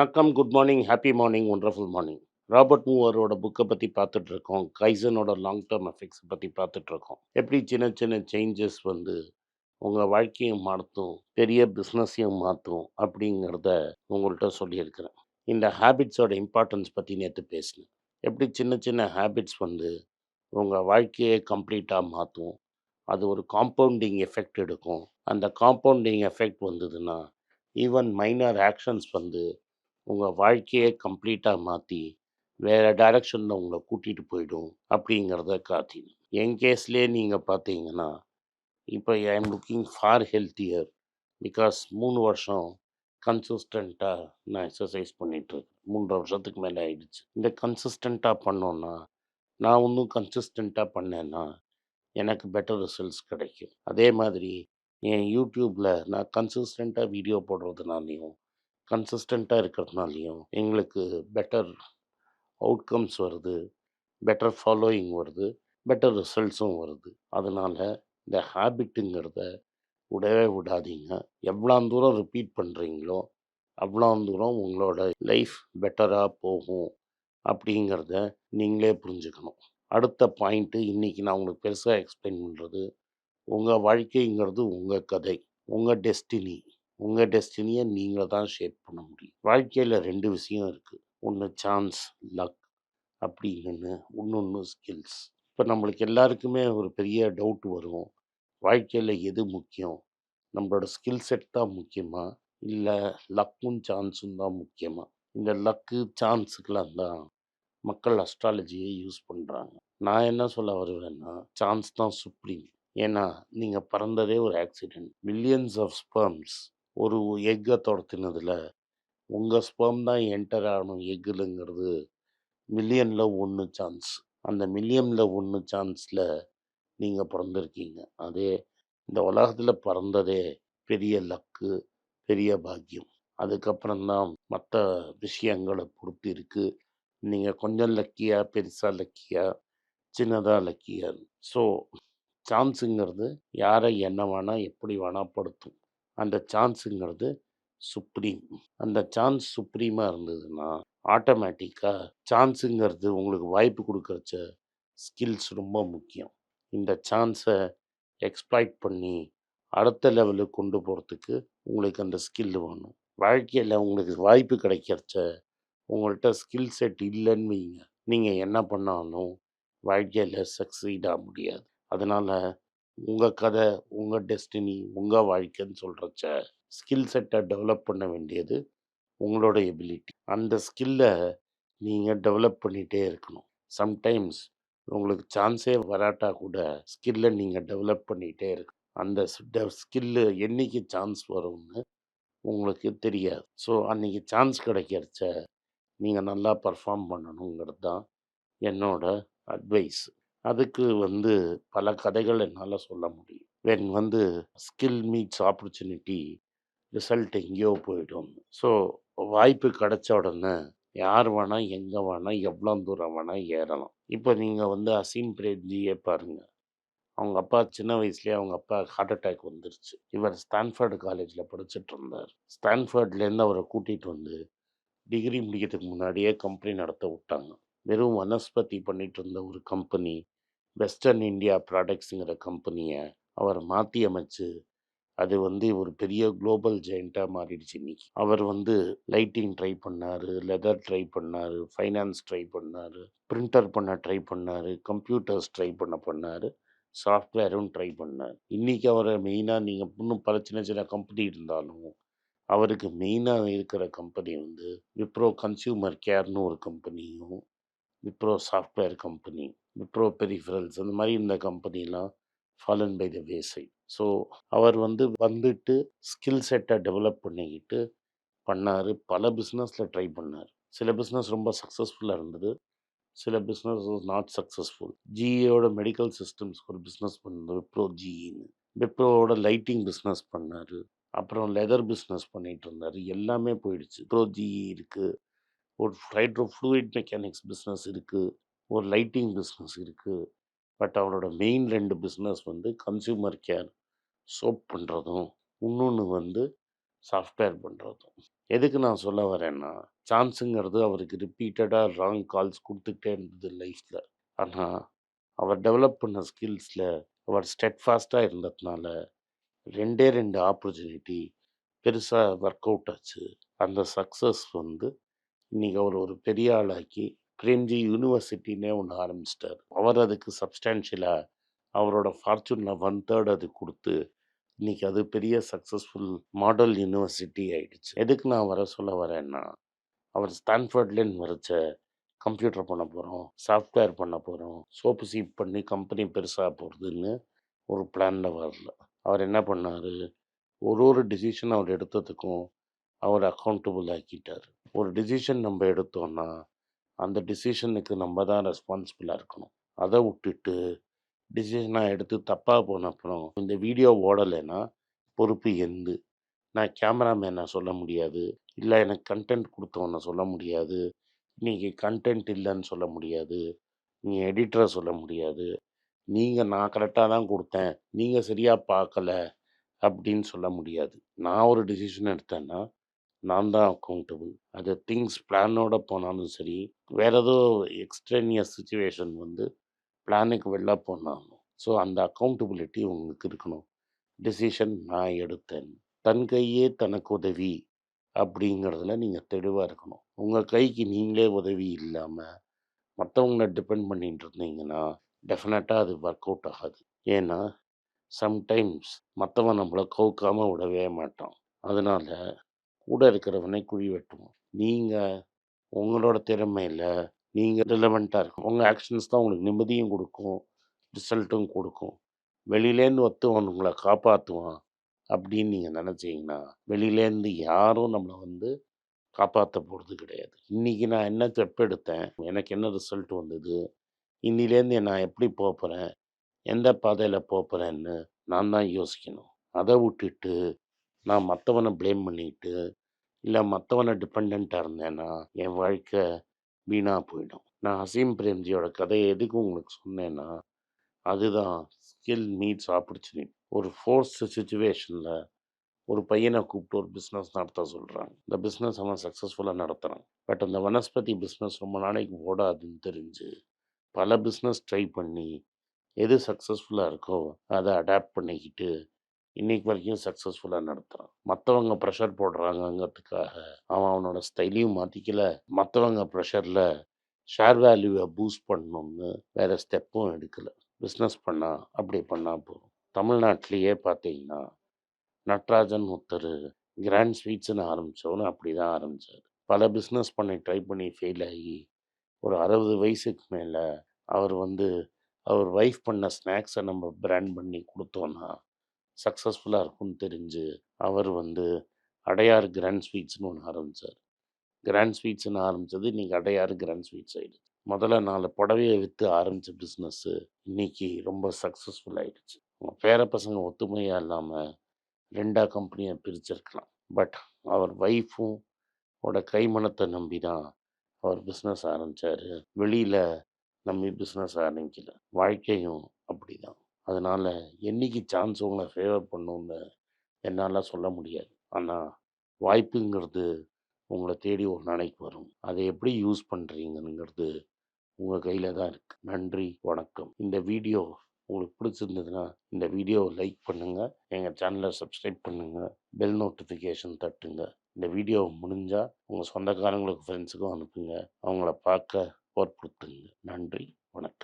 வணக்கம் good morning happy morning wonderful morning Robert மூவரோட புக்கை பற்றி பார்த்துட்டு இருக்கோம் கைசனோட லாங் டேர்ம் எஃபெக்ட்ஸை பற்றி பார்த்துட்டு இருக்கோம் எப்படி சின்ன சின்ன சேஞ்சஸ் வந்து உங்கள் வாழ்க்கையை மாற்றும் பெரிய பிஸ்னஸையும் மாற்றும் அப்படிங்கிறத உங்கள்கிட்ட சொல்லியிருக்கிறேன். இந்த ஹேபிட்ஸோட இம்பார்ட்டன்ஸ் பற்றி நேற்று பேசினேன். எப்படி சின்ன சின்ன ஹேபிட்ஸ் வந்து உங்கள் வாழ்க்கையை கம்ப்ளீட்டாக மாற்றும் அது ஒரு காம்பவுண்டிங் எஃபெக்ட் எடுக்கும். அந்த காம்பவுண்டிங் எஃபெக்ட் வந்ததுன்னா ஈவன் மைனர் ஆக்ஷன்ஸ் வந்து உங்கள் வாழ்க்கையை கம்ப்ளீட்டாக மாற்றி வேறு டைரக்ஷனில் உங்களை கூட்டிகிட்டு போயிடும் அப்படிங்கிறத காட்டி. என் கேஸ்லேயே நீங்கள் பார்த்தீங்கன்னா இப்போ I am looking for healthier because மூணு வருஷம் கன்சிஸ்டண்ட்டாக நான் எக்ஸசைஸ் பண்ணிகிட்ருக்கேன் மூன்றரை வருஷத்துக்கு மேலே ஆயிடுச்சு. இந்த கன்சிஸ்டண்ட்டாக பண்ணோன்னா நான் இன்னும் கன்சிஸ்டண்ட்டாக பண்ணேன்னா எனக்கு பெட்டர் ரிசல்ட்ஸ் கிடைக்கும். அதே மாதிரி என் யூடியூப்பில் நான் கன்சிஸ்டண்ட்டாக வீடியோ போடுறதுனாலையும் கன்சிஸ்டண்ட்டாக இருக்கிறதுனாலையும் எங்களுக்கு பெட்டர் அவுட்கம்ஸ் வருது பெட்டர் ஃபாலோயிங் வருது பெட்டர் ரிசல்ட்ஸும் வருது. அதனால் இந்த ஹேபிட்டுங்கிறத விடவே விடாதீங்க. எவ்வளோ தூரம் ரிப்பீட் பண்ணுறீங்களோ அவ்வளோ தூரம் உங்களோட லைஃப் பெட்டராக போகும் அப்படிங்கிறத நீங்களே புரிஞ்சுக்கணும். அடுத்த பாயிண்ட்டு இன்றைக்கி நான் உங்களுக்கு பெருசாக எக்ஸ்பிளைன் பண்ணுறது உங்கள் வாழ்க்கைங்கிறது உங்கள் கதை உங்கள் டெஸ்டினி உங்கள் டெஸ்டினியை நீங்களே தான் ஷேப் பண்ண முடியும். வாழ்க்கையில் ரெண்டு விஷயம் இருக்குது ஒன்று சான்ஸ் லக் அப்படின்னு இன்னொன்று ஸ்கில்ஸ். இப்போ நம்மளுக்கு எல்லாருக்குமே ஒரு பெரிய டவுட் வரும். வாழ்க்கையில் எது முக்கியம்? நம்மளோட ஸ்கில் செட் தான் முக்கியமா? இல்லை லக்கும் சான்ஸும் தான் முக்கியமா? இந்த லக்கு சான்ஸுக்கெல்லாம் தான் மக்கள் அஸ்ட்ராலஜியை யூஸ் பண்ணுறாங்க நான் என்ன சொல்ல வருவேன்னா சான்ஸ் தான் சுப்ரீம். ஏன்னா நீங்கள் பிறந்ததே ஒரு ஆக்சிடெண்ட் மில்லியன்ஸ் ஆஃப் ஸ்பெர்ம்ஸ் ஒரு எக்கை துரத்தினதில் உங்கள் ஸ்பெர்ம் தான் என்டர் ஆகணும். எக்குலுங்கிறது மில்லியனில் ஒன்று சான்ஸ் அந்த மில்லியனில் ஒன்று சான்ஸில் நீங்கள் பிறந்திருக்கீங்க. அதே இந்த உலகத்தில் பிறந்ததே பெரிய லக்கு பெரிய பாக்கியம். அதுக்கப்புறம்தான் மற்ற விஷயங்களை பொறுத்து இருக்குது நீங்கள் கொஞ்சம் லக்கியாக பெருசாக லக்கியாக சின்னதாக லக்கியாக ஸோ சான்ஸுங்கிறது யாரை என்ன வேணால் எப்படி வேணால் படுத்தும். அந்த சான்ஸுங்கிறது சுப்ரீம். அந்த சான்ஸ் சுப்ரீமாக இருந்ததுன்னா ஆட்டோமேட்டிக்காக சான்ஸுங்கிறது உங்களுக்கு வாய்ப்பு கொடுக்குறச்ச ஸ்கில்ஸ் ரொம்ப முக்கியம். இந்த சான்ஸை எக்ஸ்ப்ளாய்ட் பண்ணி அடுத்த லெவலுக்கு கொண்டு போகிறதுக்கு உங்களுக்கு அந்த ஸ்கில் வேணும். வாழ்க்கையில் உங்களுக்கு வாய்ப்பு கிடைக்கிறச்ச உங்கள்கிட்ட ஸ்கில் செட் இல்லைன்னு வைங்க. நீங்கள் என்ன பண்ணாலும் வாழ்க்கையில் சக்சீட் ஆக முடியாது. அதனால் உங்கள் கதை உங்கள் டெஸ்டினி உங்கள் வாழ்க்கைன்னு சொல்கிறச்ச ஸ்கில் செட்டை டெவலப் பண்ண வேண்டியது உங்களோட எபிலிட்டி அந்த ஸ்கில்லை நீங்கள் டெவலப் பண்ணிகிட்டே இருக்கணும். சம்டைம்ஸ் உங்களுக்கு சான்ஸே வராட்டா கூட ஸ்கில்லை நீங்கள் டெவலப் பண்ணிகிட்டே இருக்கணும் அந்த ஸ்கில்லு என்னைக்கு சான்ஸ் வரும்னு உங்களுக்கு தெரியாது. ஸோ அன்றைக்கி சான்ஸ் கிடைக்கிறச்ச நீங்கள் நல்லா பர்ஃபார்ம் பண்ணணுங்கிறது தான் என்னோட அட்வைஸ். அதுக்கு வந்து பல கதைகள் என்னால் சொல்ல முடியும். வென் வந்து ஸ்கில் மீட்ஸ் ஆப்பர்ச்சுனிட்டி ரிசல்ட் எங்கேயோ போயிடும். ஸோ வாய்ப்பு கிடைச்ச உடனே யார் வேணால் எங்கே வேணால் எவ்வளோ தூரம் வேணால் ஏறலாம். இப்போ நீங்கள் வந்து அசீம் பிரேத்ஜியே பாருங்கள் அவங்க அப்பா சின்ன வயசுலேயே அவங்க அப்பா ஹார்ட் அட்டாக் வந்துருச்சு. இவர் ஸ்டான்ஃபர்டு காலேஜில் படிச்சுட்டு இருந்தார். ஸ்டான்ஃபர்ட்லேருந்து அவரை கூட்டிகிட்டு வந்து டிகிரி முடிக்கிறதுக்கு முன்னாடியே கம்பெனி நடத்த விட்டாங்க. வெறும் வனஸ்பதி பண்ணிட்டு இருந்த ஒரு கம்பெனி வெஸ்டர்ன் இந்தியா ப்ராடக்ட்ஸுங்கிற கம்பெனியை அவர் மாற்றி அமைச்சு அது வந்து ஒரு பெரிய குளோபல் ஜெயிண்ட்டாக மாறிடுச்சு இன்னைக்கு. அவர் வந்து லைட்டிங் ட்ரை பண்ணார் லெதர் ட்ரை பண்ணார் ஃபைனான்ஸ் ட்ரை பண்ணார் பிரிண்டர் பண்ண ட்ரை பண்ணார் கம்ப்யூட்டர்ஸ் ட்ரை பண்ண பண்ணார் சாஃப்ட்வேரும் ட்ரை பண்ணார். இன்றைக்கி அவரை மெயினாக நீங்கள் இன்னும் பல சின்ன சின்ன கம்பெனி இருந்தாலும் அவருக்கு மெயினாக இருக்கிற கம்பெனி வந்து விப்ரோ கன்சியூமர் கேர்னு ஒரு கம்பெனியும் Wipro software company Wipro peripherals அந்த மாதிரி இந்த கம்பெனிலாம் ஃபாலன் பை த வேசை ஸோ அவர் வந்து வந்துட்டு ஸ்கில் செட்டை டெவலப் பண்ணிக்கிட்டு பண்ணார். பல பிஸ்னஸில் ட்ரை பண்ணார். சில பிஸ்னஸ் ரொம்ப சக்ஸஸ்ஃபுல்லாக இருந்தது. சில பிஸ்னஸ் நாட் சக்ஸஸ்ஃபுல் ஜிஏயோட மெடிக்கல் சிஸ்டம்ஸ் ஒரு பிஸ்னஸ் பண்ணார் விப்ரோ ஜிஇன்னு விப்ரோவோட லைட்டிங் பிஸ்னஸ் பண்ணார். அப்புறம் லெதர் பிஸ்னஸ் பண்ணிகிட்டு இருந்தார். எல்லாமே போயிடுச்சு. ப்ரோ ஜிஇ இருக்குது ஒரு ஹைட்ரோ ஃப்ளூயிட் மெக்கானிக்ஸ் பிஸ்னஸ் இருக்குது ஒரு லைட்டிங் பிஸ்னஸ் இருக்குது பட் அவரோட மெயின் ரெண்டு பிஸ்னஸ் வந்து கன்சியூமர் கேர் சோப் பண்ணுறதும் இன்னொன்று வந்து சாஃப்ட்வேர் பண்ணுறதும் எதுக்கு நான் சொல்ல வரேன்னா சான்ஸுங்கிறது அவருக்கு ரிப்பீட்டடாக ராங் கால்ஸ் கொடுத்துக்கிட்டே இருந்தது லைஃப்பில் ஆனால் அவர் டெவலப் பண்ண ஸ்கில்ஸில் அவர் ஸ்டெட்ஃபாஸ்ட்டாக இருந்ததுனால ரெண்டே ரெண்டு ஆப்பர்ச்சுனிட்டி பெருசாக ஒர்க் அவுட் ஆச்சு. அந்த சக்ஸஸ் வந்து இன்னைக்கு அவர் ஒரு பெரிய ஆளாக்கி பிரேம்ஜி யூனிவர்சிட்டின்னே ஒன்று ஆரம்பிச்சிட்டார். அவர் அதுக்கு சப்ஸ்டான்ஷியலாக அவரோட ஃபார்ச்சூனில் ஒன் தேர்ட் அது கொடுத்து இன்னைக்கு அது பெரிய சக்ஸஸ்ஃபுல் மாடல் யூனிவர்சிட்டி ஆகிடுச்சு எதுக்கு நான் வர சொல்ல வரேன்னா அவர் ஸ்டான்ஃபர்ட்லேருந்து வரைச்ச கம்ப்யூட்டர் பண்ண போகிறோம் சாஃப்ட்வேர் பண்ண போகிறோம் சோப்பு சீப் பண்ணி கம்பெனி பெருசாக போகிறதுன்னு ஒரு பிளானில் வரல. அவர் என்ன பண்ணார் ஒரு ஒரு டிசிஷன் அவர் எடுத்ததுக்கும் அவர் அக்கௌண்டபிள் ஆக்கிட்டார். ஒரு டிசிஷன் நம்ம எடுத்தோம்னா அந்த டிசிஷனுக்கு நம்ம தான் ரெஸ்பான்சிபிளாக இருக்கணும். அதை விட்டுட்டு டிசிஷனாக எடுத்து தப்பாக போன அப்புறம் இந்த வீடியோ ஓடலைன்னா பொறுப்பு எந்து? நான் கேமராமேனை சொல்ல முடியாது. இல்லை எனக்கு கண்டென்ட் கொடுத்தவனை சொல்ல முடியாது. இன்னைக்கு கண்டென்ட் இல்லைன்னு சொல்ல முடியாது. நீ எடிட்டரை சொல்ல முடியாது. நீங்கள் நான் கரெக்டாக தான் கொடுத்தேன். நீங்கள் சரியாக பார்க்கல அப்படின்னு சொல்ல முடியாது. நான் ஒரு டிசிஷன் எடுத்தேன்னா நான் தான் அக்கௌண்டபிள் அது திங்ஸ் பிளானோட போனாலும் சரி வேற ஏதோ எக்ஸ்ட்ரேனியஸ் சுச்சுவேஷன் வந்து பிளானுக்கு வெளில போனாலும் ஸோ அந்த அக்கௌண்டபிலிட்டி உங்களுக்கு இருக்கணும். டிசிஷன் நான் எடுத்தேன். தன் கையே தனக்கு உதவி அப்படிங்கிறதுல நீங்கள் தெளிவாக இருக்கணும். உங்கள் கைக்கு நீங்களே உதவி இல்லாமல் மற்றவங்கள டிபெண்ட் பண்ணிட்டு இருந்தீங்கன்னா டெஃபினட்டாக அது ஒர்க் அவுட் ஆகாது. ஏன்னா சம்டைம்ஸ் மற்றவன் நம்மளை கவுக்காம விடவே மாட்டான். அதனால் கூட இருக்கிறவனை குழி வெட்டுவோம். நீங்கள் உங்களோட திறமையில் நீங்கள் ரிலவெண்ட்டாக இருக்கும் உங்கள் ஆக்ஷன்ஸ் தான் உங்களுக்கு நிம்மதியும் கொடுக்கும் ரிசல்ட்டும் கொடுக்கும். வெளியிலேருந்து ஒத்துவன் உங்களை காப்பாற்றுவான் அப்படின்னு நீங்கள் நினச்சிங்கன்னா வெளியிலேருந்து யாரும் நம்மளை வந்து காப்பாற்ற போகிறது கிடையாது. இன்றைக்கி நான் என்ன ஸ்டெப் எடுத்தேன் எனக்கு என்ன ரிசல்ட் வந்தது இன்னிலேருந்து நான் எப்படி போகிறேன் எந்த பாதையில் போகிறேன்னு நான் தான் யோசிக்கணும். அதை விட்டுட்டு நான் மற்றவனை ப்ளேம் பண்ணிட்டு இல்லை மற்றவனை டிபெண்ட்டாக இருந்தேன்னா என் வாழ்க்கை வீணாக போயிடும். நான் அசீம் பிரேம்ஜியோட கதையை எதுக்கு உங்களுக்கு சொன்னேன்னா அதுதான் ஸ்கில் நீட்ஸ் ஆப்பர்ச்சுனிட்டி ஒரு ஃபோர்ஸ் சுச்சுவேஷனில் ஒரு பையனை கூப்பிட்டு ஒரு பிஸ்னஸ் நடத்த சொல்கிறாங்க இந்த பிஸ்னஸ் அவன் சக்ஸஸ்ஃபுல்லாக நடத்துகிறான் பட் அந்த வனஸ்பதி பிஸ்னஸ் ரொம்ப நாளைக்கு ஓடாதுன்னு தெரிஞ்சு பல பிஸ்னஸ் ட்ரை பண்ணி எது சக்ஸஸ்ஃபுல்லாக இருக்கோ அதை அடாப்ட் பண்ணிக்கிட்டு இன்னைக்கு வரைக்கும் சக்ஸஸ்ஃபுல்லாக நடத்துகிறான் மற்றவங்க ப்ரெஷர் போடுறாங்கங்கிறதுக்காக அவன் அவனோட ஸ்டைலையும் மாற்றிக்கல மற்றவங்க ப்ரெஷரில் ஷேர் வேல்யூவை பூஸ்ட் பண்ணணும்னு வேறு ஸ்டெப்பும் எடுக்கலை. பிஸ்னஸ் பண்ணால் அப்படி பண்ணால் போதும். தமிழ்நாட்டிலேயே பார்த்தீங்கன்னா நட்ராஜன் ஒருத்தர் கிராண்ட் ஸ்வீட்ஸ்னு ஆரம்பித்தவனு அப்படி தான் ஆரம்பித்தார் பல பிஸ்னஸ் பண்ணி ட்ரை பண்ணி ஃபெயில் ஆகி ஒரு அறுபது வயசுக்கு மேலே அவர் வந்து அவர் ஒய்ஃப் பண்ண ஸ்நாக்ஸை நம்ம பிராண்ட் பண்ணி கொடுத்தோன்னா சக்ஸஸ்ஃபுல்லாக இருக்கும்னு தெரிஞ்சு அவர் வந்து அடையார் கிராண்ட் ஸ்வீட்ஸ்னு ஒன்று ஆரம்பித்தார் கிராண்ட் ஸ்வீட்ஸ்னு ஆரம்பித்தது இன்றைக்கி அடையார் கிராண்ட் ஸ்வீட்ஸ் ஆகிடுச்சு முதல்ல நாலு புடவையை விற்று ஆரம்பித்த பிஸ்னஸ்ஸு இன்னைக்கு ரொம்ப சக்ஸஸ்ஃபுல் ஆகிடுச்சு அவங்க பேர பசங்க ஒத்துமையாக இல்லாமல் ரெண்டா கம்பெனியை பிரிச்சிருக்கலாம். பட் அவர் ஒய்ஃபும் ஓட கைமணத்தை நம்பி தான் அவர் பிஸ்னஸ் ஆரம்பித்தார் வெளியில் நம்பி பிஸ்னஸ் ஆரம்பிக்கல. வாழ்க்கையும் அப்படி தான் அதனால் என்னைக்கு சான்ஸ் உங்களை ஃபேவர் பண்ணுன்னு என்னால் சொல்ல முடியாது. ஆனால் வாய்ப்புங்கிறது உங்களை தேடி ஒரு நாளைக்கு வரும். அதை எப்படி யூஸ் பண்ணுறீங்கிறது உங்கள் கையில் தான் இருக்குது நன்றி வணக்கம். இந்த வீடியோ உங்களுக்கு பிடிச்சிருந்ததுன்னா இந்த வீடியோவை லைக் பண்ணுங்கள் எங்கள் சேனலை சப்ஸ்கிரைப் பண்ணுங்கள் பெல் நோட்டிஃபிகேஷன் தட்டுங்க. இந்த வீடியோ முடிஞ்சால் உங்கள் சொந்தக்காரங்களுக்கு ஃப்ரெண்ட்ஸுக்கும் அனுப்புங்க. அவங்கள பார்க்க போர்ப்படுத்துங்க நன்றி வணக்கம்.